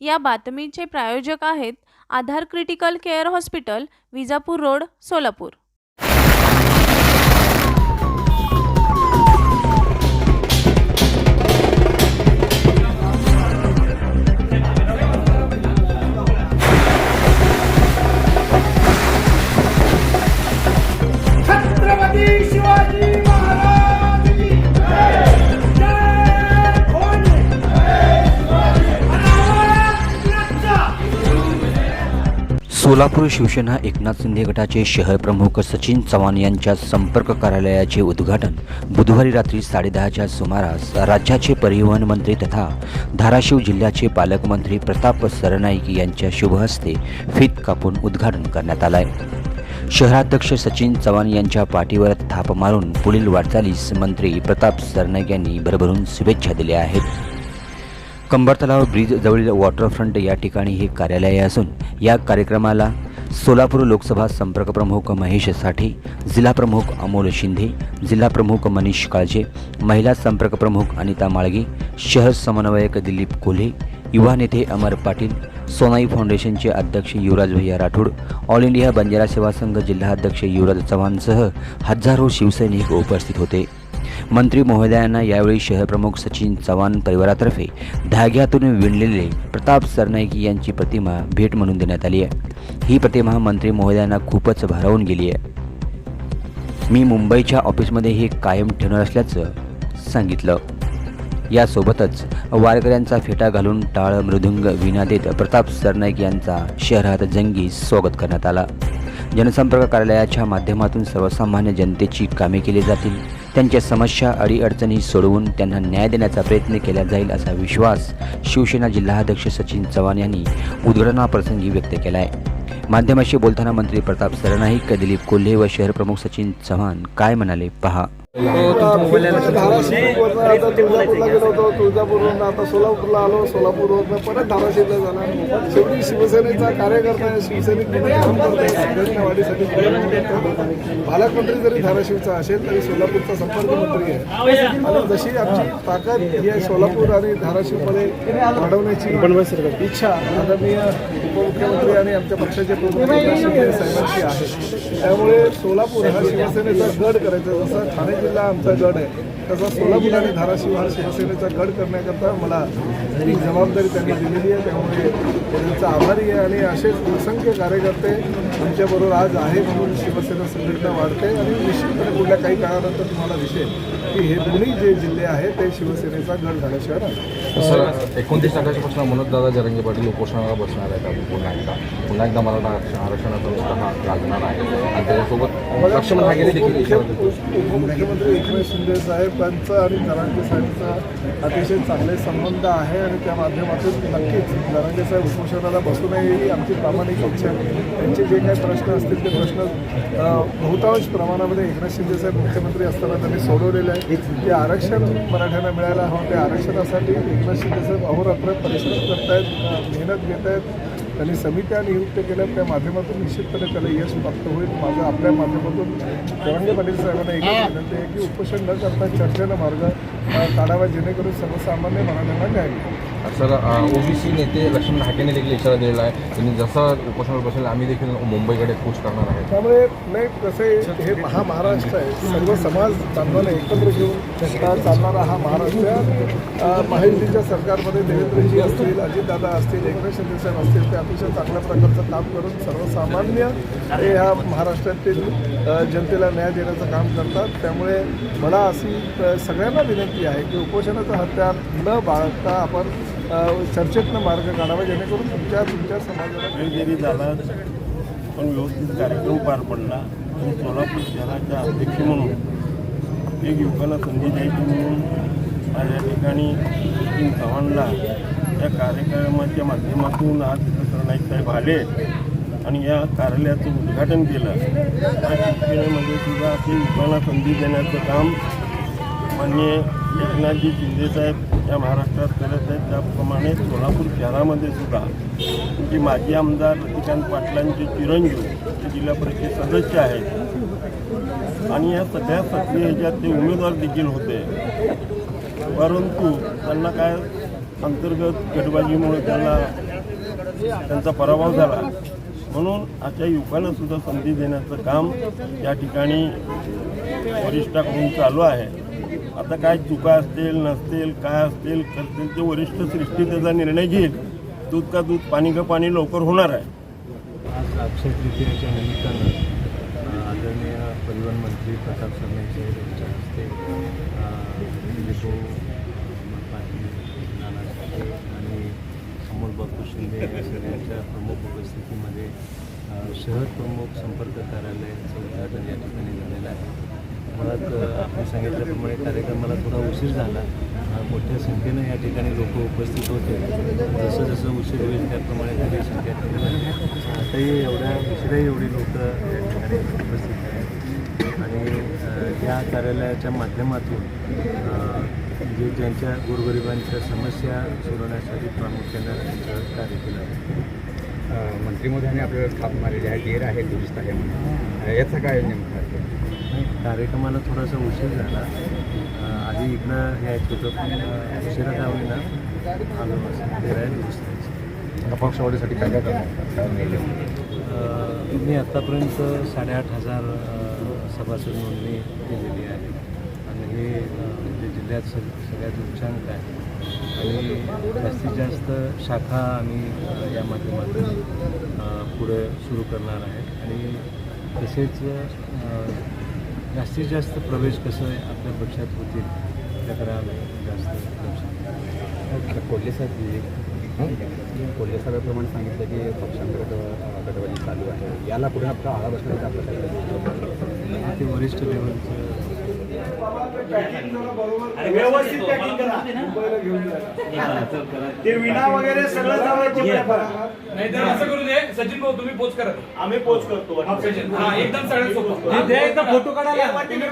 या बातमीचे प्रायोजक आहेत Aadhaar critical care hospital Vijapur road Solapur. Solapur Shivsena Eknath Shinde गटाचे शहर प्रमुख सचिन चव्हाण यांच्या संपर्क कार्यालयाचे उद्घाटन बुधवारी रात्री साडेदहाच्या सुमारास राज्याचे परिवहन मंत्री तथा धाराशिव जिल्ह्याचे पालकमंत्री प्रताप सरनाईक यांच्या शुभहस्ते फित कापून उद्घाटन करण्यात आलं आहे शहराध्यक्ष सचिन चव्हाण यांच्या पाठीवर थाप मारून पुढील वाटचालीस मंत्री प्रताप सरनाईक यांनी भरभरून शुभेच्छा दिल्या आहेत. कंबर तलाव ब्रिज जवळील वॉटरफ्रंट या ठिकाणी हे कार्यालय असून या कार्यक्रमाला सोलापूर लोकसभा संपर्क प्रमुख महेश साठे जिल्हा प्रमुख अमोल शिंदे जिल्हा प्रमुख मनीष काळजे महिला संपर्क प्रमुख अनिता माळगे शहर समन्वयक दिलीप कोल्हे युवा नेते अमर पाटील सोनाई फाउंडेशनचे अध्यक्ष युवराज भैया राठोड ऑल इंडिया बंजारा सेवा संघ जिल्हाध्यक्ष युवराज चव्हाणसह हजारो शिवसैनिक उपस्थित होते. मंत्री महोदयांना यावेळी शहरप्रमुख सचिन चव्हाण परिवारातर्फे धाग्यातून विणलेले प्रताप सरनाईकी यांची प्रतिमा भेट म्हणून देण्यात आली आहे. ही प्रतिमा मंत्री महोदयांना खूपच भारावून गेली आहे. मी मुंबईच्या ऑफिसमध्ये हे कायम ठेवणार असल्याचं सांगितलं. यासोबतच वारकऱ्यांचा फेटा घालून टाळ मृदुंग विना देत प्रताप सरनाईक यांचा शहरात जंगी स्वागत करण्यात आला. जनसंपर्क कार्यालयाच्या माध्यमातून सर्वसामान्य जनतेची कामे केली जातील. त्यांच्या समस्या अडीअडचणी सोडवून त्यांना न्याय देण्याचा प्रयत्न केला जाईल असा विश्वास शिवसेना जिल्हाध्यक्ष सचिन चव्हाण यांनी उद्घाटनाप्रसंगी व्यक्त केला आहे माध्यमाशी बोलताना मंत्री प्रताप सरनाईक दिलीप कोल्हे व शहरप्रमुख सचिन चव्हाण काय म्हणाले? पहा. तुळजापूरला गेलो होतो तुळजापूरवरून आता सोलापूरला आलो सोलापूरवरनं परत धाराशिवला झाला शेवटी शिवसेनेचा कार्यकर्ता आहे शिवसैनिक करतोय. पालकमंत्री जरी धाराशिवचा असेल तरी सोलापूरचा संपर्क मंत्री आहे. आणि जशी आमची ताकद ही आहे सोलापूर आणि धाराशिवमध्ये वाढवण्याची इच्छा आदरणीय उपमुख्यमंत्री आणि आमच्या पक्षाचे प्रमुख साहेबांची आहे. त्यामुळे सोलापूर हा शिवसेनेचा गड करायचा जसा ठाणे जिल्हा आमचा गड आहे. तसा सोलापूर आणि धाराशिव हा शिवसेनेचा गड करण्याकरता मला ही जबाबदारी त्यांनी दिलेली आहे. त्यामुळे त्यांचा आभारी आहे आणि असेच असंख्य कार्यकर्ते आमच्याबरोबर आज आहे म्हणून शिवसेना संघटना वाढते आणि निश्चितपणे पुढल्या काही काळानंतर तुम्हाला दिसेल की हे दोन्ही जे जिल्हे आहेत ते शिवसेनेचा गड झाल्याशिवाय सर एकोणतीस तारखेपासून मनोज दादा जरंगे पाटील उपोषणाला बसणार आहे का पुन्हा एकदा पुन्हा एकदा मराठा आरक्षणाचा मुद्दा हा लागणार आहे. आणि त्याच्यासोबत लक्ष्मण ठाकरे देखील. उपमुख्यमंत्री एकनाथ शिंदे साहेबांचं आणि जरांगे साहेबांचा अतिशय चांगले संबंध आहे आणि त्या माध्यमातून नक्कीच जरांगे साहेब उपोषणाला बसू नये ही आमची प्रामाणिक इच्छा आहे. त्यांचे जे काही प्रश्न असतील ते प्रश्न बहुतांश प्रमाणामध्ये एकनाथ शिंदे साहेब मुख्यमंत्री असताना त्यांनी सोडवलेले आहे जे आरक्षण मराठ्यांना मिळायला हवं त्या आरक्षणासाठी एकनाथ शिंदे साहेब अहोरात्र परिश्रम करतायत अ, मेहनत घेत आहेत त्यांनी समित्या नियुक्त केल्या त्या माध्यमातून निश्चितपणे त्याला यश प्राप्त होईल. माझं आपल्या माध्यमातून जरांगे पाटील साहेबांना एकच विनंती आहे की उपोषण न करता चर्चेनं मार्ग काढावा जेणेकरून सर्वसामान्य मराठ्यांना न्याय सर ओबीसी नेते लक्ष्मण हाकेने देखील इशारा दिलेला आहे. त्यांनी जसं उपोषणावर बसेल आम्ही देखील मुंबईकडे कूच करणार आहे त्यामुळे नाही कसं आहे, हे हा महाराष्ट्र आहे. सर्व समाज बांधवांना एकत्र घेऊन चालणारा हा महाराष्ट्र महायुतीच्या सरकारमध्ये देवेंद्रजी असतील अजितदादा असतील एकनाथ शिंदे साहेब असतील ते अतिशय चांगल्या प्रकारचं काम करून सर्वसामान्य हे ह्या महाराष्ट्रातील जनतेला न्याय देण्याचं काम करतात. त्यामुळे मला अशी सगळ्यांना विनंती आहे की उपोषणाचं हत्यार न बाळगता आपण चर्चेतनं मार्ग काढावा जेणेकरून तुमच्या तुमच्या समाजाला वेळ जरी झाला पण व्यवस्थित कार्यक्रम पार पडला. आणि सोलापूर शहराच्या अध्यक्ष म्हणून एक युवकाला संधी द्यायची म्हणून आज या ठिकाणी चव्हाणला या कार्यक्रमाच्या माध्यमातून आज सरनाईक साहेब आले आणि या कार्यालयाचं उद्घाटन केलं. या शिक्षणामध्ये म्हणजे सुद्धा अशी लोकांना संधी देण्याचं काम माननीय एकनाथजी शिंदेसाहेब या महाराष्ट्रात करत आहेत. त्याप्रमाणे सोलापूर शहरामध्ये सुद्धा जे माजी आमदार रतिकांत पाटलांचे चिरंजीव ते जिल्हा परिषद सदस्य आहेत. आणि या सगळ्या सक्रिय ह्याच्यात ते उमेदवार देखील होते. परंतु त्यांना काय अंतर्गत गटबाजीमुळे त्यांना त्यांचा पराभव झाला. म्हणून आजच्या युवकांना सुद्धा संधी देण्याचं काम या ठिकाणी वरिष्ठाकडून चालू आहे. आता काय चुका असतील नसतील काय असतील करतील ते वरिष्ठ सृष्टी त्याचा निर्णय घेईल. दूध का दूध पाणी का पाणी लवकर होणार आहे. आज अक्षय तृतीयाच्या निमित्तानं आदरणीय परिवहन मंत्री प्रताप सरनाईक यांच्या हस्ते आणि अमोल बापू शिंदे या सगळ्यांच्या प्रमुख उपस्थितीमध्ये शहर प्रमुख संपर्क कार्यालयाचं उद्घाटन या ठिकाणी झालेलं आहे. मुळात आपण सांगितल्याप्रमाणे कार्यक्रमाला थोडा उशीर झाला. मोठ्या संख्येनं या ठिकाणी लोक उपस्थित होते. जसं जसं उशीर होईल त्याप्रमाणे त्याची संख्या कमी झाली आताही एवढ्या उशिराही एवढी लोक या ठिकाणी उपस्थित आहेत. आणि या कार्यालयाच्या माध्यमातून जे ज्यांच्या गोरगरिबांच्या समस्या सोडवण्यासाठी प्रामुख्यानं त्यांचं कार्य केलं आहे. मंत्री महोदयांनी आपल्याला थाप मारलेली आहे डेर आहे दुरुस्त आहे म्हणून. याचा काय नेमका? नाही, कार्यक्रमाला थोडासा उशीर झाला. आधी इकडं यायचं होतं उशिरा का होईना. आलो ते राहील दुरुस्त आहे. अपक्षवाढीसाठी काय काय करणार? अ, मी आत्तापर्यंत साडेआठ हजार सभासद नोंदणी केलेली आहे. आणि हे म्हणजे जिल्ह्यात सग सगळ्यात उच्चांक आहे आणि जास्तीत जास्त शाखा आम्ही या माध्यमातून पुढे सुरू करणार आहे आणि तसेच जास्तीत जास्त प्रवेश कसं आपल्या पक्षात होतील त्याकडे आम्ही जास्त. कोल्हे साहेब? कोल्हे साहेबांप्रमाणे सांगितलं की पक्षांतर्गत अ, गटबाजी चालू आहे याला पुढे आपला आळा बसण्याचा आपलं काय ते वरिष्ठ लेवलचं व्यवस्थित पॅकिंग करा ते विणा वगैरे सगळं जावायचे नाही तर असं करू दे सचिन भाऊ तुम्ही पोच करा आम्ही पोच करतो सचिन हा एकदम सगळ्यांसोबत फोटो काढायला तुम्ही